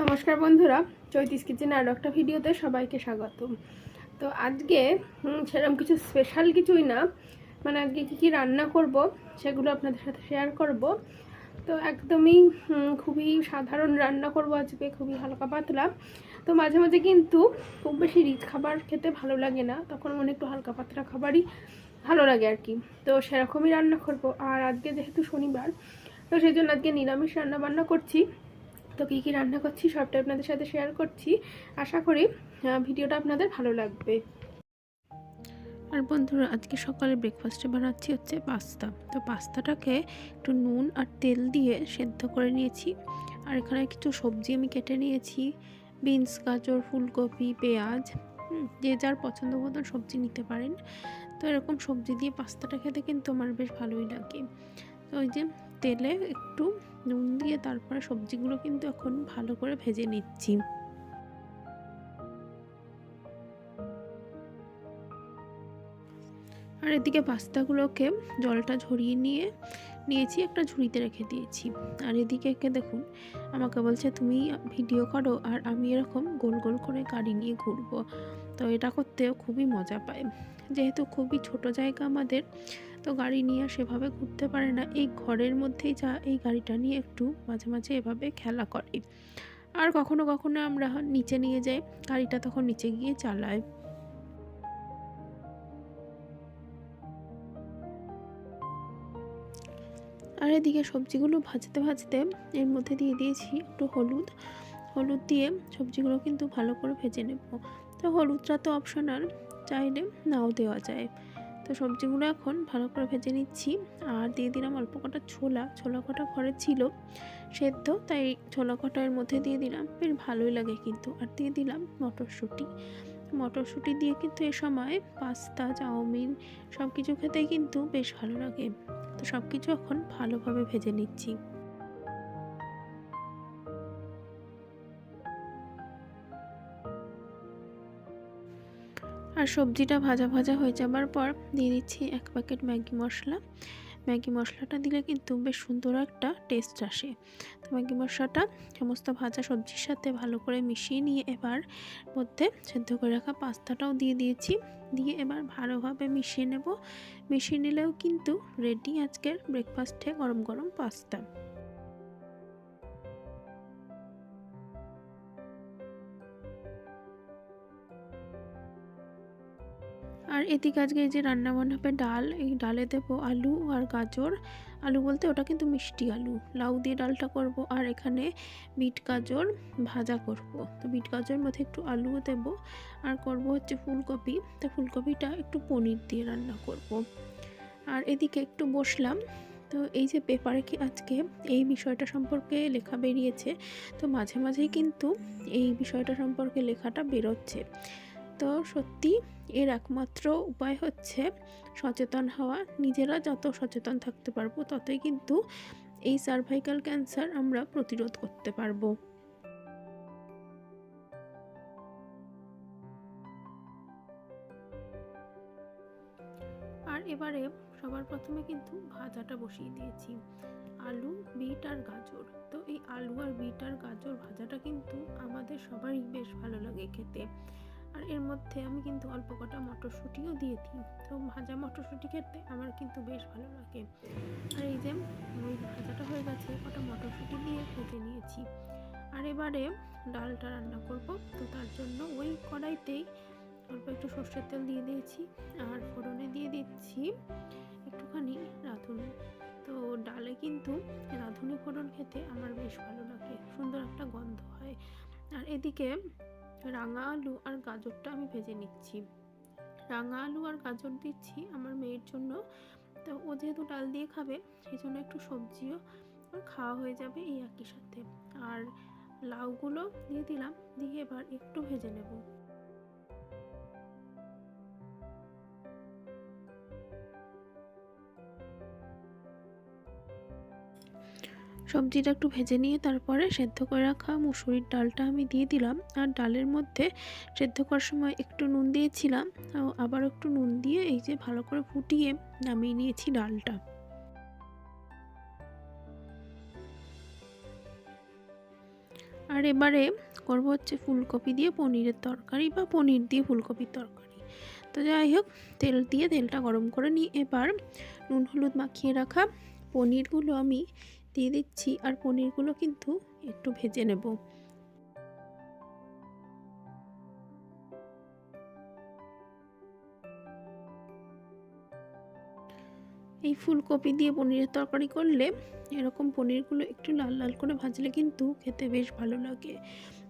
নমস্কার বন্ধুরা, চৈতিস কিচেন আরও একটা ভিডিওতে সবাইকে স্বাগত তো আজকে সেরকম কিছু স্পেশাল কিছুই না মানে আজকে কী কী রান্না করব সেগুলো আপনাদের সাথে শেয়ার করব। তো একদমই খুবই সাধারণ রান্না করব আজকে, খুবই হালকা পাতলা। তো মাঝে মাঝে কিন্তু খুব বেশি রিচ খাবার খেতে ভালো লাগে না, তখন মনে একটু হালকা পাতলা খাবারই ভালো লাগে আর কি। তো সেরকমই রান্না করব। আর আজকে যেহেতু শনিবার, তো সেই জন্য আজকে নিরামিষ রান্না বান্না করছি। তো কী কী রান্না করছি সবটা আপনাদের সাথে শেয়ার করছি। আশা করি ভিডিওটা আপনাদের ভালো লাগবে। আর বন্ধুরা, আজকে সকালে ব্রেকফাস্টে বানাচ্ছি হচ্ছে পাস্তা। তো পাস্তাটাকে একটু নুন আর তেল দিয়ে সেদ্ধ করে নিয়েছি। আর এখানে কিছু সবজি আমি কেটে নিয়েছি। বিনস, গাজর, ফুলকপি, পেঁয়াজ যে যার পছন্দ মতন সবজি নিতে পারেন। তো এরকম সবজি দিয়ে পাস্তাটা খেতে কিন্তু আমার বেশ ভালোই লাগে। তো ওই যে তেলে একটু নুন দিয়ে তারপরে সবজিগুলো কিন্তু এখন ভালো করে ভেজে নিচ্ছি। আর এদিকে পাস্তাগুলোকে জলটা ঝরিয়ে নিয়ে নিয়েছি, একটা ঝুড়িতে রেখে দিয়েছি। আর এদিকে একে দেখুন, আমাকে বলছে, তুমি ভিডিও করো আর আমি এরকম গোল গোল করে গাড়ি নিয়ে ঘুরবো। তো এটা করতেও খুবই মজা পায়। যেহেতু খুবই ছোট জায়গা আমাদের, তো গাড়ি নিয়ে সেভাবে ঘুরতে পারে না। এই ঘরের মধ্যেই যা এই গাড়িটা নিয়ে একটু মাঝে মাঝে এভাবে খেলা করে। আর কখনো কখনো আমরা নিচে নিয়ে যাই, গাড়িটা তখন নিচে গিয়ে চালায়। আর এদিকে সবজিগুলো ভাজতে ভাজতে এর মধ্যে দিয়ে দিয়েছি একটু হলুদ। হলুদ দিয়ে সবজিগুলো কিন্তু ভালো করে ভেজে নেব। তো হলুদটা তো অপশনাল চাইলে নাও দেওয়া যায়। তো সবজিগুলো এখন ভালো করে ভেজে নিচ্ছি। আর দিয়ে দিলাম অল্প কটা ছোলা। ছোলা কটা ঘরে ছিল সেদ্ধ, তাই ছোলা কটা এর মধ্যে দিয়ে দিলাম। বেশ ভালোই লাগে কিন্তু। আর দিয়ে দিলাম মটরশুঁটি। মটরশুঁটি দিয়ে কিন্তু এ সময় পাস্তা, চাউমিন সব কিছু খেতেই কিন্তু বেশ ভালো লাগে। তো সব কিছু এখন ভালোভাবে ভেজে নিচ্ছি। আর সবজিটা ভাজা ভাজা হয়ে যাবার পর দিয়ে দিচ্ছি এক প্যাকেট ম্যাগি মশলা। ম্যাগি মশলাটা দিলে কিন্তু বেশ সুন্দর একটা টেস্ট আসে। তো ম্যাগি মশলাটা সমস্ত ভাজা সবজির সাথে ভালো করে মিশিয়ে নিয়ে এবার মধ্যে সেদ্ধ করে রাখা পাস্তাটাও দিয়ে দিয়েছি। দিয়ে এবার ভালোভাবে মিশিয়ে নেব। মিশিয়ে নিলেও কিন্তু রেডি আজকের ব্রেকফাস্টে গরম গরম পাস্তা। আর এদিকে আজকে এই যে রান্না বান্না হবে ডাল, এই ডালে দেবো আলু আর গাজর। আলু বলতে ওটা কিন্তু মিষ্টি আলু। লাউ দিয়ে ডালটা করব আর এখানে বিট গাজর ভাজা করব। তো বিট গাজরের মধ্যে একটু আলুও দেবো আর করব হচ্ছে ফুলকপি। তো ফুলকপিটা একটু পনির দিয়ে রান্না করব। আর এদিকে একটু বসলাম। তো এই যে পেপারে কি আজকে এই বিষয়টা সম্পর্কে লেখা বেরিয়েছে, তো মাঝে মাঝেই কিন্তু এই বিষয়টা সম্পর্কে লেখাটা বেরোচ্ছে। তো সত্যি এর একমাত্র উপায় হচ্ছে সচেতন হওয়া। নিজেরা যত সচেতন থাকতে পারব, ততই কিন্তু এই সার্ভাইকাল ক্যান্সার আমরা প্রতিরোধ করতে পারব। আর এবারে সবার প্রথমে কিন্তু ভাজাটা বসিয়ে দিয়েছি। আলু, বিট আর গাজর। তো এই আলু আর বিট আর গাজর ভাজাটা কিন্তু আমাদের সবারই বেশ ভালো লাগে খেতে। আর এর মধ্যে আমি কিন্তু অল্প কটা মটরশুঁটিও দিয়ে দিই। তো ভাজা মটরশুঁটি খেতে আমার কিন্তু বেশ ভালো লাগে। আর এই যে ওই ভাজাটা হয়ে গেছে, কটা মটরশুঁটি দিয়ে ভেজে নিয়েছি। আর এবারে ডালটা রান্না করব। তো তার জন্য ওই কড়াইতেই অল্প একটু সর্ষের তেল দিয়ে দিয়েছি আর ফোড়নে দিয়ে দিচ্ছি একটুখানি রাঁধুনি। তো ডালে কিন্তু রাঁধুনি ফোড়ন খেতে আমার বেশ ভালো লাগে, সুন্দর একটা গন্ধ হয়। আর এদিকে রাঙা আলু আর গাজরটা আমি ভেজে নিচ্ছি। রাঙা আলু আর গাজর দিচ্ছি আমার মেয়ের জন্য। তো ও যেহেতু ডাল দিয়ে খাবে সেই জন্য একটু সবজিও খাওয়া হয়ে যাবে এই একই সাথে। আর লাউগুলো দিয়ে দিলাম, দিয়ে এবার একটু ভেজে নেব। সবজিটা একটু ভেজে নিয়ে তারপরে সেদ্ধ করে রাখা মুসুরির ডালটা আমি দিয়ে দিলাম। আর ডালের মধ্যে সেদ্ধ করার সময় একটু নুন দিয়েছিলাম। আবার একটু নুন দিয়ে এই যে ভালো করে ফুটিয়ে নামিয়ে নিয়েছি ডালটা। আর এবারে করব হচ্ছে ফুলকপি দিয়ে পনিরের তরকারি বা পনির দিয়ে ফুলকপির তরকারি। তো যাই হোক, তেল দিয়ে তেলটা গরম করে নিই এবার নুন হলুদ মাখিয়ে রাখা পনিরগুলো আমি দিয়ে দিচ্ছি আর পনিরগুলো কিন্তু একটু ভেজে নেব। এই ফুলকপি দিয়ে পনিরের তরকারি করলে এরকম পনিরগুলো একটু লাল লাল করে ভাজলে কিন্তু খেতে বেশ ভালো লাগে।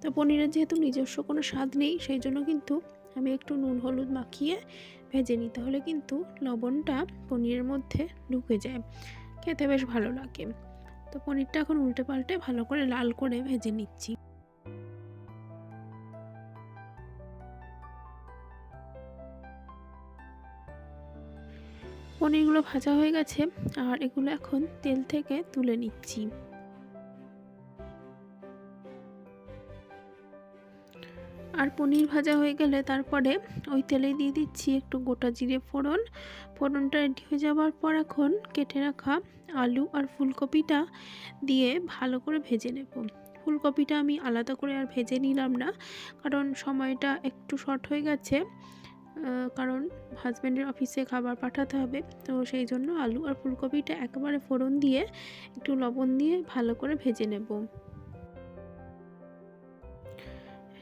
তো পনিরের যেহেতু নিজস্ব কোনো স্বাদ নেই, সেই জন্য কিন্তু আমি একটু নুন, হলুদ মাখিয়ে ভেজে নিই, তাহলে কিন্তু লবণটা পনিরের মধ্যে ঢুকে যায়। খেতে বেশ ভালো লাগে। তো পনিরটা এখন উল্টে পাল্টে ভালো করে লাল করে ভেজে নিচ্ছি। পনিরগুলো ভাজা হয়ে গেছে, আর এগুলো এখন তেল থেকে তুলে নিচ্ছি। পনির ভাজা হয়ে গেলে তারপরে ওই তেলে দিয়ে দিচ্ছি একটু গোটা জিরে ফোড়ন। ফোড়নটা রেডি হয়ে যাওয়ার পর এখন কেটে রাখা আলু আর ফুলকপিটা দিয়ে ভালো করে ভেজে নেব। ফুলকপিটা আমি আলাদা করে আর ভেজে নিলাম না, কারণ সময়টা একটু শর্ট হয়ে গেছে। কারণ হাজব্যান্ডের অফিসে খাবার পাঠাতে হবে, তো সেই জন্য আলু আর ফুলকপিটা একেবারে ফোড়ন দিয়ে একটু লবণ দিয়ে ভালো করে ভেজে নেব।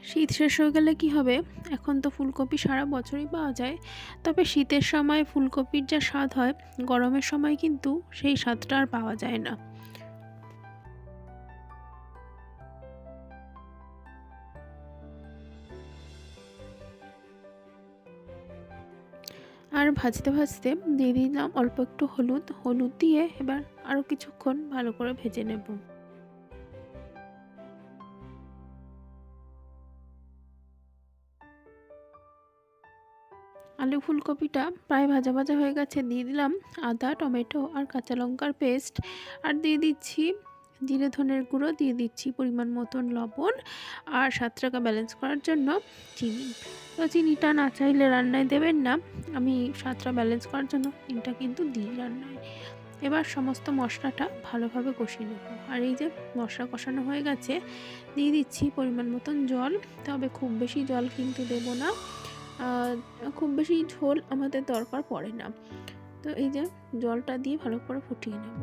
শীত শেষ হয়ে গেলে কি হবে? এখন তো ফুলকপি সারা বছরই পাওয়া যায়। তবে শীতের সময় ফুলকপির যা স্বাদ হয়, গরমের সময় কিন্তু সেই স্বাদটা আর পাওয়া যায় না। আর ভাজতে ভাজতে দিয়ে দিলাম অল্প একটু হলুদ। হলুদ দিয়ে এবার আরও কিছুক্ষণ ভালো করে ভেজে নেব। আলু ফুলকপিটা প্রায় ভাজা ভাজা হয়ে গেছে, দিয়ে দিলাম আদা, টমেটো আর কাঁচা লঙ্কার পেস্ট। আর দিয়ে দিচ্ছি জিরে ধনের গুঁড়ো, দিয়ে দিচ্ছি পরিমাণ মতন লবণ আর সাত টাকা ব্যালেন্স করার জন্য চিনি। তো চিনিটা না চাইলে রান্নায় দেবেন না, আমি স্বাদটা ব্যালেন্স করার জন্য চিনিটা কিন্তু দিই রান্নায়। এবার সমস্ত মশলাটা ভালোভাবে কষিয়ে নেব। আর এই যে মশলা কষানো হয়ে গেছে, দিয়ে দিচ্ছি পরিমাণ মতন জল, তবে খুব বেশি জল কিন্তু দেব না। খুব বেশি ঝোল আমাদের দরকার পড়ে না। তো এই যে জলটা দিয়ে ভালো করে ফুটিয়ে নেব।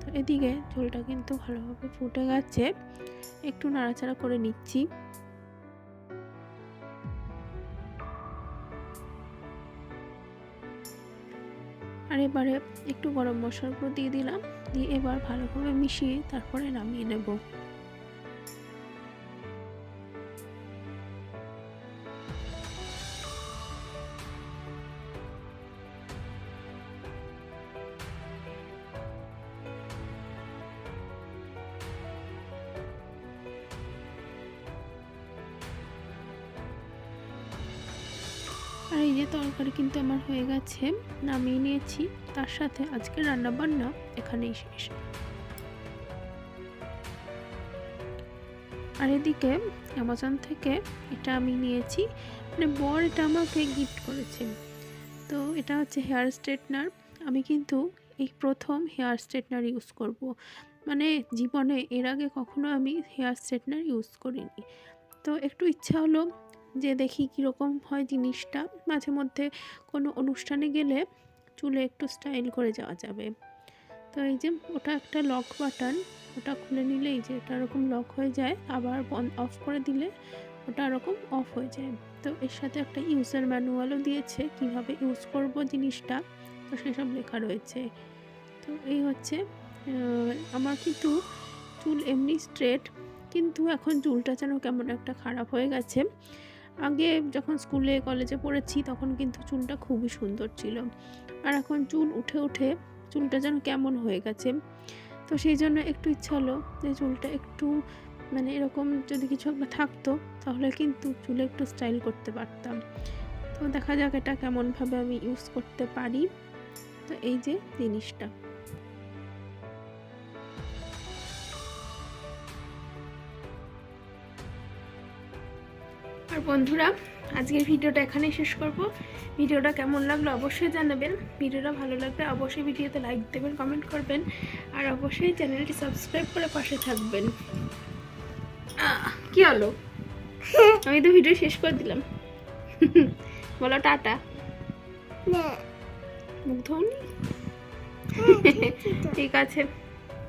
তো এদিকে ঝোলটা কিন্তু ভালোভাবে ফুটে গেছে। একটু নাড়াচাড়া করে নিচ্ছি। আর এবারে একটু গরম মশলার গুঁড়ো দিয়ে দিলাম। দিয়ে এবার ভালোভাবে মিশিয়ে তারপরে নামিয়ে নেব। আর এই যে তরকারি কিন্তু আমার হয়ে গেছে, নামিয়ে নিয়েছি। তার সাথে আজকে রান্না বান্না এখানেই শেষ। আর এদিকে অ্যামাজন থেকে এটা আমি নিয়েছি। মানে বর এটা আমাকে গিফট করেছে। তো এটা হচ্ছে হেয়ার স্ট্রেটনার আমি কিন্তু এই প্রথম হেয়ার স্ট্রেটনার ইউজ করব। মানে জীবনে এর আগে কখনো আমি হেয়ার স্ট্রেটনার ইউজ করিনি। তো একটু ইচ্ছা হলো যে দেখি কীরকম হয় জিনিসটা। মাঝে মধ্যে কোনো অনুষ্ঠানে গেলে চুলে একটু স্টাইল করে যাওয়া যাবে। তো এই যে ওটা একটা লক বাটন ওটা খুলে নিলে এই যে এটা এরকম লক হয়ে যায়, আবার অফ করে দিলে ওটা এরকম অফ হয়ে যায়। তো এর সাথে একটা ইউজার ম্যানুয়ালও দিয়েছে কীভাবে ইউজ করব জিনিসটা, তো সেসব লেখা রয়েছে। তো এই হচ্ছে আমার কিন্তু চুল এমনি স্ট্রেট কিন্তু এখন চুলটা যেন কেমন একটা খারাপ হয়ে গেছে। আগে যখন স্কুলে, কলেজে পড়েছি তখন কিন্তু চুলটা খুবই সুন্দর ছিল। আর এখন চুল উঠে উঠে চুলটা যেন কেমন হয়ে গেছে। তো সেই জন্য একটু ইচ্ছা হলো যে চুলটা একটু মানে এরকম যদি কিছু একটা থাকতো তাহলে কিন্তু চুলে একটু স্টাইল করতে পারতাম। তো দেখা যাক এটা কেমনভাবে আমি ইউজ করতে পারি। তো এই যে জিনিসটা। বন্ধুরা আজকের ভিডিওটা এখানেই শেষ করব। ভিডিওটা কেমন লাগল অবশ্যই জানাবেন। ভিডিওটা ভালো লাগলে অবশ্যই ভিডিওতে লাইক দেবেন কমেন্ট করবেন আর অবশ্যই চ্যানেলটি সাবস্ক্রাইব করে পাশে থাকবেন। কি হলো? আমি তো ভিডিও শেষ করে দিলাম। বলো টাটা। মুখ ঠিক আছে।